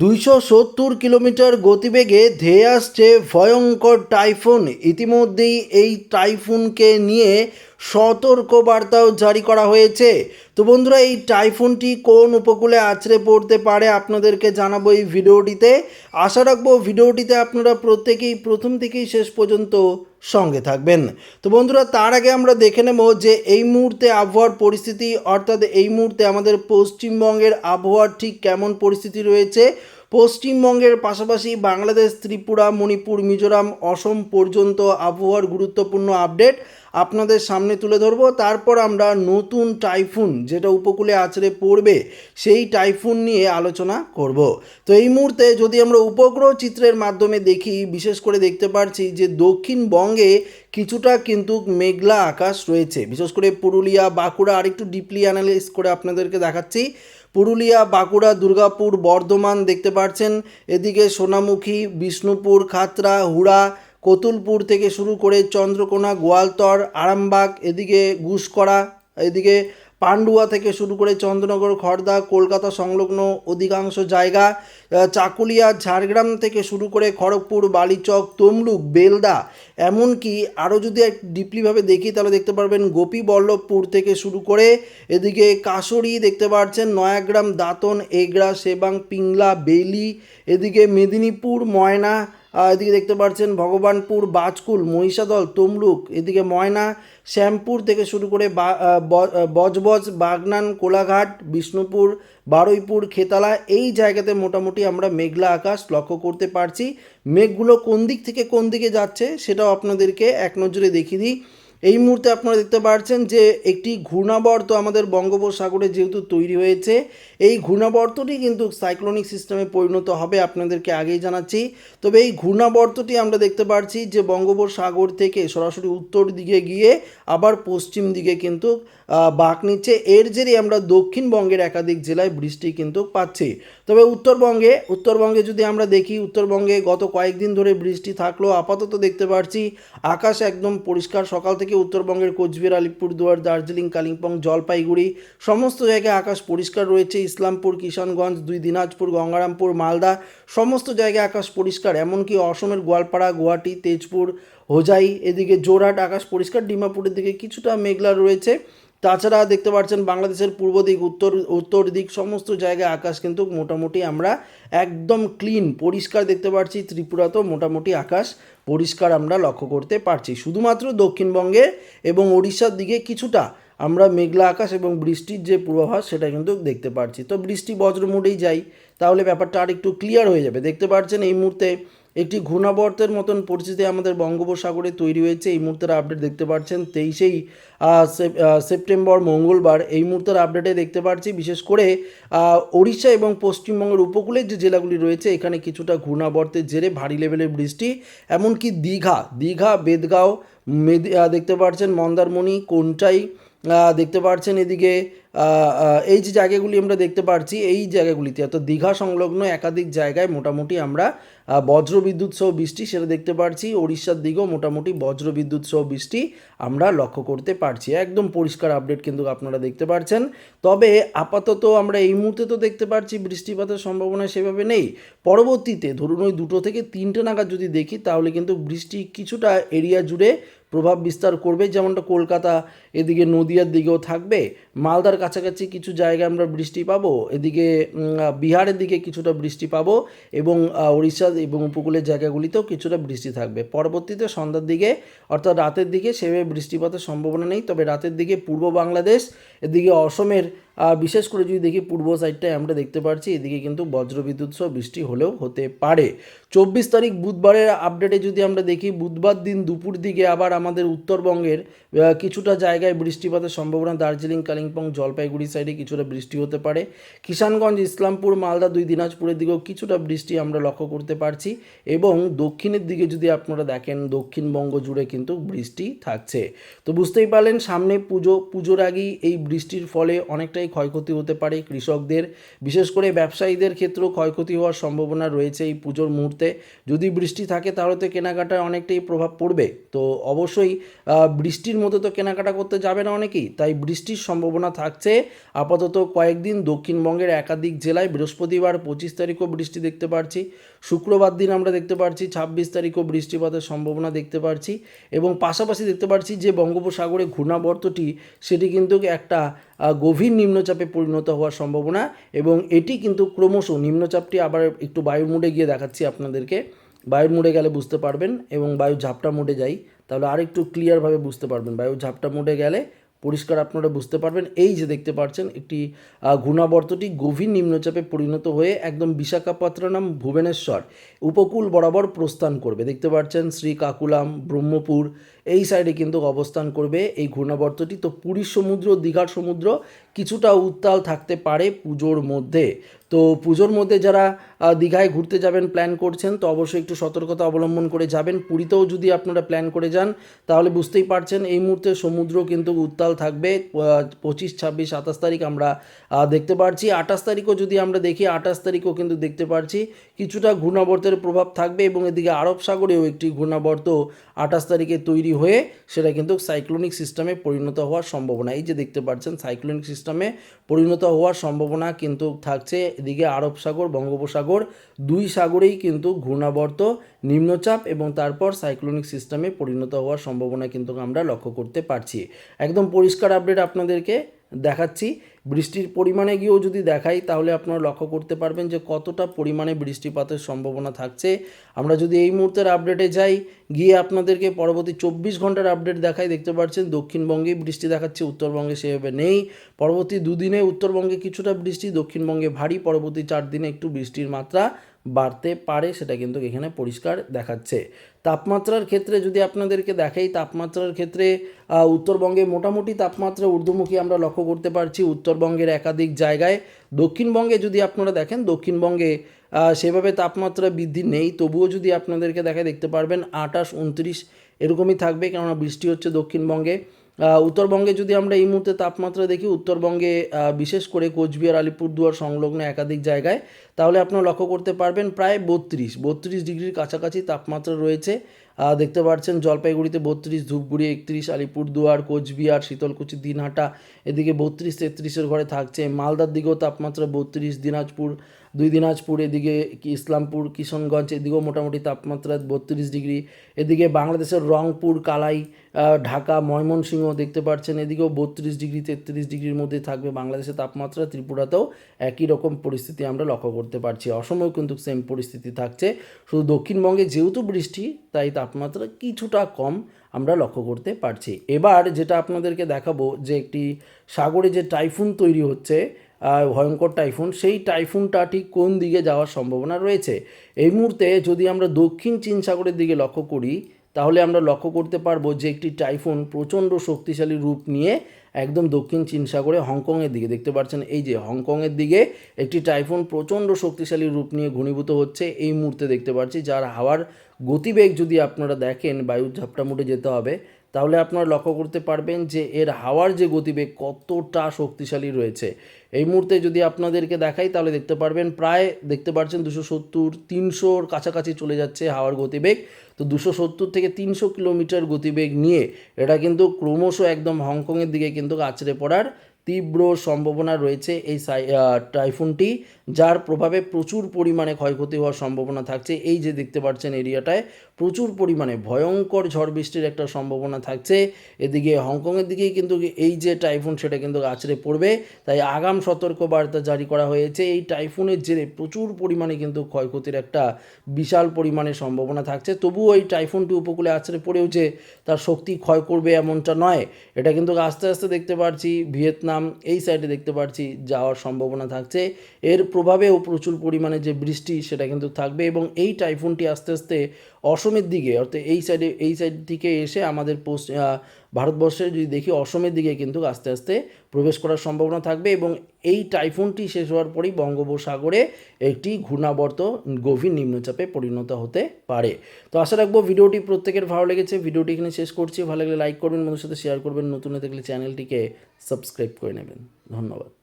দুইশো সত্তর কিলোমিটার গতিবেগে ধেয়ে আসছে ভয়ঙ্কর টাইফুন। ইতিমধ্যেই এই টাইফুনকে নিয়ে সতর্কবার্তাও জারি করা হয়েছে। তো বন্ধুরা, এই টাইফুনটি কোন উপকূলে আছড়ে পড়তে পারে আপনাদেরকে জানাব এই ভিডিওটিতে। আশা রাখব ভিডিওটিতে আপনারা প্রত্যেকেই প্রথম থেকেই শেষ পর্যন্ত সঙ্গে থাকবেন। তো বন্ধুরা, তার আগে আমরা দেখে নেব যে এই মুহূর্তে আবহাওয়ার পরিস্থিতি, অর্থাৎ এই মুহূর্তে আমাদের পশ্চিমবঙ্গের আবহাওয়ার ঠিক কেমন পরিস্থিতি রয়েছে। পশ্চিমবঙ্গের পাশাপাশি বাংলাদেশ, ত্রিপুরা, মণিপুর, মিজোরাম, অসম পর্যন্ত আবহাওয়ার গুরুত্বপূর্ণ আপডেট আপনাদের সামনে তুলে ধরব। তারপর আমরা নতুন টাইফুন যেটা উপকূলে আছড়ে পড়বে, সেই টাইফুন নিয়ে আলোচনা করব। তো এই মুহূর্তে যদি আমরা উপগ্রহ চিত্রের মাধ্যমে দেখি, বিশেষ করে দেখতে পারছি যে দক্ষিণবঙ্গে কিছুটা কিন্তু মেঘলা আকাশ রয়েছে। বিশেষ করে পুরুলিয়া, বাঁকুড়া, আরেকটু ডিপলি অ্যানালাইজ করে আপনাদেরকে দেখাচ্ছি। পুরুলিয়া, বাঁকুড়া, দুর্গাপুর, বর্ধমান দেখতে পাচ্ছেন এদিকে সোনামুখী, বিষ্ণুপুর, খাতরা, হুড়া, কতুলপুর থেকে শুরু করে চন্দ্রকোনা, গোয়ালতর, আরামবাগ, এদিকে গুসকরা, এদিকে পান্ডুয়া থেকে শুরু করে চন্দ্রনগর খড়দা কলকাতা সংলগ্ন অধিকাংশ জায়গা চাকুলিয়া, ঝাড়গ্রাম থেকে শুরু করে খড়গপুর, বালিচক, তমলুক, বেলদা, এমনকি আরও যদি এক ডিপলিভাবে দেখি তাহলে দেখতে পারবেন গোপীবল্লভপুর থেকে শুরু করে এদিকে কাশরি দেখতে পাচ্ছেন নয়াগ্রাম, দাঁতন, এগড়া, সেবাং, পিংলা, বেলি, এদিকে মেদিনীপুর, ময়না এদিকে দেখতে পাচ্ছেন ভগবানপুর, বাজকুল, মহিষাদল, তমলুক, এদিকে ময়না, শ্যামপুর থেকে শুরু করে বজবজ, বাগনান, কোলাঘাট, বিষ্ণুপুর, বারুইপুর, খেতালা, এই জায়গাতে মোটামুটি আমরা মেঘলা আকাশ লক্ষ্য করতে পারছি। মেঘগুলো কোন দিক থেকে কোন দিকে যাচ্ছে সেটাও আপনাদেরকে এক নজরে দেখিয়ে দিই। এই মুহূর্তে আপনারা দেখতে পাচ্ছেন যে একটি ঘূর্ণাবর্ত আমাদের বঙ্গোপসাগরে যেহেতু তৈরি হয়েছে, এই ঘূর্ণাবর্তটি কিন্তু সাইক্লোনিক সিস্টেমে পরিণত হবে আপনাদেরকে আগেই জানাচ্ছি। তবে এই ঘূর্ণাবর্তটি আমরা দেখতে পাচ্ছি যে বঙ্গোপসাগর থেকে সরাসরি উত্তর দিকে গিয়ে আবার পশ্চিম দিকে কিন্তু বাঁক নিচ্ছে। এর জেরে আমরা দক্ষিণবঙ্গের একাধিক জেলায় বৃষ্টি কিন্তু পাচ্ছি। তবে উত্তরবঙ্গে উত্তরবঙ্গে যদি আমরা দেখি, উত্তরবঙ্গে গত কয়েকদিন ধরে বৃষ্টি থাকলেও আপাতত দেখতে পাচ্ছি আকাশ একদম পরিষ্কার, সকাল থেকে উত্তরবঙ্গের কোচবিহার, আলিপুরদুয়ার, দার্জিলিং, কালিম্পং, জলপাইগুড়ি, সমস্ত জায়গায় আকাশ পরিষ্কার রয়েছে। ইসলামপুর, কিষানগঞ্জ, দুই দিনাজপুর, গঙ্গারামপুর, মালদা, সমস্ত জায়গায় আকাশ পরিষ্কার। এমনকি অসমের গোয়ালপাড়া, গুয়াহাটি, তেজপুর, হোজাই, এদিকে জোরহাট আকাশ পরিষ্কার। ডিমাপুরের দিকে কিছুটা মেঘলা রয়েছে। তাছাড়া দেখতে পাচ্ছেন বাংলাদেশের পূর্ব দিক, উত্তর উত্তর দিক, সমস্ত জায়গায় আকাশ কিন্তু মোটামুটি আমরা একদম ক্লিন পরিষ্কার দেখতে পাচ্ছি। ত্রিপুরাতেও মোটামুটি আকাশ পরিষ্কার আমরা লক্ষ্য করতে পারছি। শুধুমাত্র দক্ষিণবঙ্গে এবং ওড়িশার দিকে কিছুটা আমরা মেঘলা আকাশ এবং বৃষ্টির যে পূর্বাভাস, সেটা কিন্তু দেখতে পাচ্ছি। তো বৃষ্টি বজ্র মোডেই যাই, তাহলে ব্যাপারটা আর একটু ক্লিয়ার হয়ে যাবে। দেখতে পাচ্ছেন এই মুহূর্তে একটি ঘূর্ণাবর্তের মতন পরিস্থিতি আমাদের বঙ্গোপসাগরে তৈরি হয়েছে। এই মুহূর্তের আপডেট দেখতে পাচ্ছেন তেইশেই সেপ্টেম্বর, মঙ্গলবার। এই মুহূর্তের আপডেটে দেখতে পাচ্ছি বিশেষ করে ওড়িশা এবং পশ্চিমবঙ্গের উপকূলের যে জেলাগুলি রয়েছে, এখানে কিছুটা ঘূর্ণাবর্তের জেরে ভারী লেভেলের বৃষ্টি, এমনকি দীঘা দীঘা, বেদগাঁও, মেদি দেখতে পাচ্ছেন মন্দারমণি, কোনটাই দেখতে পাচ্ছেন এদিকে এই যে জায়গাগুলি আমরা দেখতে পাচ্ছি এই জায়গাগুলিতে, অর্থাৎ দীঘা সংলগ্ন একাধিক জায়গায় মোটামুটি আমরা বজ্রবিদ্যুৎ সহ বৃষ্টি সেটা দেখতে পাচ্ছি ওড়িশার দিকেও মোটামুটি বজ্রবিদ্যুৎ সহ বৃষ্টি আমরা লক্ষ্য করতে পারছি। একদম পরিষ্কার আপডেট কিন্তু আপনারা দেখতে পাচ্ছেন তবে আপাতত আমরা এই মুহূর্তে তো দেখতে পাচ্ছি বৃষ্টিপাতের সম্ভাবনা সেভাবে নেই। পরবর্তীতে ধরুন ওই দুটো থেকে তিনটে নাগাদ যদি দেখি, তাহলে কিন্তু বৃষ্টি কিছুটা এরিয়া জুড়ে প্রভাব বিস্তার করবে, যেমনটা কলকাতা এদিকে নদিয়ার দিকেও থাকবে। মালদার কাছাকাছি কিছু জায়গায় আমরা বৃষ্টি পাবো, এদিকে বিহারের দিকে কিছুটা বৃষ্টি পাবো এবং উড়িষ্যা এবং উপকূলের জায়গাগুলিতেও কিছুটা বৃষ্টি থাকবে। পরবর্তীতে সন্ধ্যার দিকে, অর্থাৎ রাতের দিকে সেভাবে বৃষ্টিপাতের সম্ভাবনা নেই, তবে রাতের দিকে পূর্ব বাংলাদেশ, এদিকে অসমের বিশেষ করে যদি দেখি পূর্ব সাইডটায় আমরা দেখতে পাচ্ছি এদিকে কিন্তু বজ্রবিদ্যুৎ সহ বৃষ্টি হলেও হতে পারে। চব্বিশ তারিখ বুধবারের আপডেটে যদি আমরা দেখি, বুধবার দিন দুপুর দিকে আবার আমাদের উত্তরবঙ্গের কিছুটা জায়গায় বৃষ্টিপাতের সম্ভাবনা দার্জিলিং, কালিম্পং, জলপাইগুড়ি সাইডে কিছুটা বৃষ্টি হতে পারে। কিষানগঞ্জ, ইসলামপুর, মালদা, দুই দিনাজপুরের দিকেও কিছুটা বৃষ্টি আমরা লক্ষ্য করতে পারছি এবং দক্ষিণের দিকে যদি আপনারা দেখেন, দক্ষিণবঙ্গ জুড়ে কিন্তু বৃষ্টি থাকছে। তো বুঝতেই পারলেন, সামনে পুজো, পুজোর আগেই এই বৃষ্টির ফলে অনেকটাই জায়গায় ক্ষয়ক্ষতি হতে পারে, কৃষকদের, বিশেষ করে ব্যবসায়ীদের ক্ষেত্রেও ক্ষয়ক্ষতি হওয়ার সম্ভাবনা রয়েছে এই পুজোর মুহূর্তে। যদি বৃষ্টি থাকে তাহলে তো কেনাকাটায় অনেকটাই প্রভাব পড়বে। তো অবশ্যই বৃষ্টির মধ্যে তো কেনাকাটা করতে যাবে না অনেকেই। তাই বৃষ্টির সম্ভাবনা থাকছে। আপাতত কয়েকদিন দক্ষিণবঙ্গের একাধিক জেলায় বৃহস্পতিবার পঁচিশ তারিখও বৃষ্টি দেখতে পাচ্ছি শুক্রবার দিন আমরা দেখতে পাচ্ছি ছাব্বিশ তারিখও বৃষ্টিপাতের সম্ভাবনা দেখতে পাচ্ছি এবং পাশাপাশি দেখতে পাচ্ছি যে বঙ্গোপসাগরে ঘূর্ণাবর্তটি, সেটি কিন্তু একটা গভীর নিম্নচাপে পরিণত হওয়ার সম্ভাবনা এবং এটি কিন্তু ক্রমশ নিম্নচাপটি আবার একটু বায়ুর মুডে গিয়ে দেখাচ্ছি আপনাদেরকে। বায়ুর মুডে গেলে বুঝতে পারবেন এবং বায়ু ঝাপটা মুডে যাই, তাহলে আর একটু ক্লিয়ারভাবে বুঝতে পারবেন। বায়ু ঝাপটা মুডে গেলে পরিষ্কার আপনারা বুঝতে পারবেন। এই যে দেখতে পাচ্ছেন, একটি ঘূর্ণাবর্তটি গভীর নিম্নচাপে পরিণত হয়ে একদম বিশাখাপত্তনম ভুবনেশ্বর উপকূল বরাবর প্রস্থান করবে। দেখতে পাচ্ছেন, শ্রীকাকুলাম, ব্রহ্মপুর, এই সাইডে কিন্তু অবস্থান করবে এই ঘূর্ণাবর্তটি। তো পুরীর সমুদ্র, দীঘার সমুদ্র কিছুটা উত্তাল থাকতে পারে পুজোর মধ্যে। তো পুজোর মধ্যে যারা দীঘায় ঘুরতে যাবেন প্ল্যান করছেন, তো অবশ্যই একটু সতর্কতা অবলম্বন করে যাবেন। পুরীতেও যদি আপনারা প্ল্যান করে যান, তাহলে বুঝতেই পারছেন এই মুহূর্তে সমুদ্র কিন্তু উত্তাল থাকবে। পঁচিশ, ছাব্বিশ, সাতাশ তারিখ আমরা দেখতে পারছি। আঠাশ তারিখও যদি আমরা দেখি, আঠাশ তারিখও কিন্তু দেখতে পারছি। কিছুটা ঘূর্ণাবর্তের প্রভাব থাকবে এবং এদিকে আরব সাগরেও একটি ঘূর্ণাবর্ত আঠাশ তারিখে তৈরি হয়ে, সেটা কিন্তু সাইক্লোনিক সিস্টেমে পরিণত হওয়ার সম্ভাবনা। এই যে দেখতে পাচ্ছেন সাইক্লোনিক সিস্টেমে পরিণত হওয়ার সম্ভাবনা কিন্তু থাকছে। এদিকে আরব সাগর, বঙ্গোপসাগর দুই সাগরেই কিন্তু ঘূর্ণাবর্ত, নিম্নচাপ এবং তারপর সাইক্লোনিক সিস্টেমে পরিণত হওয়ার সম্ভাবনা কিন্তু আমরা লক্ষ্য করতে পারছি। একদম পরিষ্কার আপডেট আপনাদেরকে দেখাচ্ছি। বৃষ্টির পরিমাণে গিয়েও যদি দেখাই, তাহলে আপনারা লক্ষ্য করতে পারবেন যে কতটা পরিমাণে বৃষ্টিপাতের সম্ভাবনা থাকছে। আমরা যদি এই মুহূর্তের আপডেটে যাই, গিয়ে আপনাদেরকে পরবর্তী চব্বিশ ঘণ্টার আপডেট দেখাই, দেখতে পাচ্ছেন দক্ষিণবঙ্গে বৃষ্টি দেখাচ্ছে, উত্তরবঙ্গে সেভাবে নেই। পরবর্তী দুদিনে উত্তরবঙ্গে কিছুটা বৃষ্টি, দক্ষিণবঙ্গে ভারী, পরবর্তী চার দিনে একটু বৃষ্টির মাত্রা বাড়তে পারে সেটা কিন্তু এখানে পরিষ্কার দেখাচ্ছে। তাপমাত্রার ক্ষেত্রে যদি আপনাদেরকে দেখাই, তাপমাত্রার ক্ষেত্রে উত্তরবঙ্গে মোটামুটি তাপমাত্রা ঊর্ধ্বমুখী আমরা লক্ষ্য করতে পারছি উত্তরবঙ্গের একাধিক জায়গায়। দক্ষিণবঙ্গে যদি আপনারা দেখেন, দক্ষিণবঙ্গে সেভাবে তাপমাত্রা বৃদ্ধি নেই। তবুও যদি আপনাদেরকে দেখায় দেখতে পারবেন আঠাশ, উনত্রিশ এরকমই থাকবে, কেননা বৃষ্টি হচ্ছে দক্ষিণবঙ্গে। উত্তরবঙ্গে যদি আমরা এই মুহূর্তে তাপমাত্রা দেখি, উত্তরবঙ্গে বিশেষ করে কোচবিহার, আলিপুরদুয়ার সংলগ্ন একাধিক জায়গায় তাহলে আপনারা লক্ষ্য করতে পারবেন প্রায় বত্রিশ বত্রিশ ডিগ্রির কাছাকাছি তাপমাত্রা রয়েছে। দেখতে পাচ্ছেন জলপাইগুড়িতে বত্রিশ, ধূপগুড়ি একত্রিশ, আলিপুরদুয়ার, কোচবিহার, শীতলকুচি, দিনহাটা, এদিকে বত্রিশ, তেত্রিশের ঘরে থাকছে। মালদার দিকেও তাপমাত্রা বত্রিশ, দিনাজপুর দুই, দিনাজপুর, এদিকে ইসলামপুর, কিশনগঞ্জ, এদিকেও মোটামুটি তাপমাত্রা বত্রিশ ডিগ্রি। এদিকে বাংলাদেশের রংপুর, কালাই ঢাকা, ময়মনসিংহ দেখতে পাচ্ছেন, এদিকেও বত্রিশ ডিগ্রি, তেত্রিশ ডিগ্রির মধ্যে থাকবে বাংলাদেশের তাপমাত্রা। ত্রিপুরাতেও একই রকম পরিস্থিতি আমরা লক্ষ্য করতে পারছি অসমেও কিন্তু সেম পরিস্থিতি থাকছে। শুধু দক্ষিণবঙ্গে যেহেতু বৃষ্টি, তাই তাপমাত্রা কিছুটা কম আমরা লক্ষ্য করতে পারছি। এবার যেটা আপনাদেরকে দেখাবো যে একটি সাগরে যে টাইফুন তৈরি হচ্ছে ভয়ঙ্কর টাইফুন সেই টাইফুনটা ঠিক কোন দিকে যাওয়ার সম্ভাবনা রয়েছে? এই মুহূর্তে যদি আমরা দক্ষিণ চীন সাগরের দিকে লক্ষ্য করি, তাহলে আমরা লক্ষ্য করতে পারব যে একটি টাইফুন প্রচণ্ড শক্তিশালী রূপ নিয়ে একদম দক্ষিণ চীন সাগরে হংকংয়ের দিকে। দেখতে পাচ্ছেন এই যে হংকংয়ের দিকে একটি টাইফুন প্রচণ্ড শক্তিশালী রূপ নিয়ে ঘনীভূত হচ্ছে এই মুহূর্তে দেখতে পাচ্ছি। যার হাওয়ার গতিবেগ যদি আপনারা দেখেন বায়ুর ঝাপটা মুটে যেতে হবে। তাহলে আপনারা লক্ষ্য করতে পারবেন যে এর হাওয়ার যে গতিবেগ কতটা শক্তিশালী রয়েছে। এই মুহূর্তে যদি আপনাদেরকে দেখাই, তাহলে দেখতে পারবেন প্রায়, দেখতে পাচ্ছেন দুশো সত্তর, তিনশোর কাছাকাছি চলে যাচ্ছে হাওয়ার গতিবেগ। তো দুশো সত্তর থেকে তিনশো কিলোমিটার গতিবেগ নিয়ে এটা কিন্তু ক্রমশ একদম হংকংয়ের দিকে কিন্তু আছড়ে পড়ার তীব্র সম্ভাবনা রয়েছে এই সাই- টাইফুনটি। যার প্রভাবে প্রচুর পরিমাণে ক্ষয়ক্ষতি হওয়ার সম্ভাবনা থাকছে। এই যে দেখতে পাচ্ছেন এরিয়াটায়, প্রচুর পরিমাণে ভয়ঙ্কর ঝড় বৃষ্টির একটা সম্ভাবনা থাকছে। এদিকে হংকংয়ের দিকেই কিন্তু এই যে টাইফুন, সেটা কিন্তু আছড়ে পড়বে। তাই আগাম সতর্ক বার্তা জারি করা হয়েছে। এই টাইফুনের জেরে প্রচুর পরিমাণে কিন্তু ক্ষয়ক্ষতির একটা বিশাল পরিমাণে সম্ভাবনা থাকছে। তবুও এই টাইফুনটি উপকূলে আছড়ে পড়েও যে তার শক্তি ক্ষয় করবে এমনটা নয়, এটা কিন্তু আস্তে আস্তে দেখতে পাচ্ছি ভিয়েতনাম, এই সাইডে দেখতে পাচ্ছি যাওয়ার সম্ভাবনা থাকছে। এর প্রভাবেও প্রচুর পরিমাণে যে বৃষ্টি, সেটা কিন্তু থাকবে এবং এই টাইফুনটি আস্তে আস্তে অসমের দিকে, অর্থাৎ এই সাইডে এই সাইড থেকে এসে আমাদের পশ্চিম ভারতবর্ষে যদি দেখি অসমের দিকে কিন্তু আস্তে আস্তে প্রবেশ করার সম্ভাবনা থাকবে এবং এই টাইফুনটি শেষ হওয়ার পরেই বঙ্গোপসাগরে একটি ঘূর্ণাবর্ত গভীর নিম্নচাপে পরিণত হতে পারে। তো আশা রাখব ভিডিওটি প্রত্যেকের ভালো লেগেছে। ভিডিওটি এখানে শেষ করছি। ভালো লাগলে লাইক করবেন বন্ধুর সাথে শেয়ার করবেন। নতুন হয়ে থাকলে চ্যানেলটিকে সাবস্ক্রাইব করে নেবেন। ধন্যবাদ।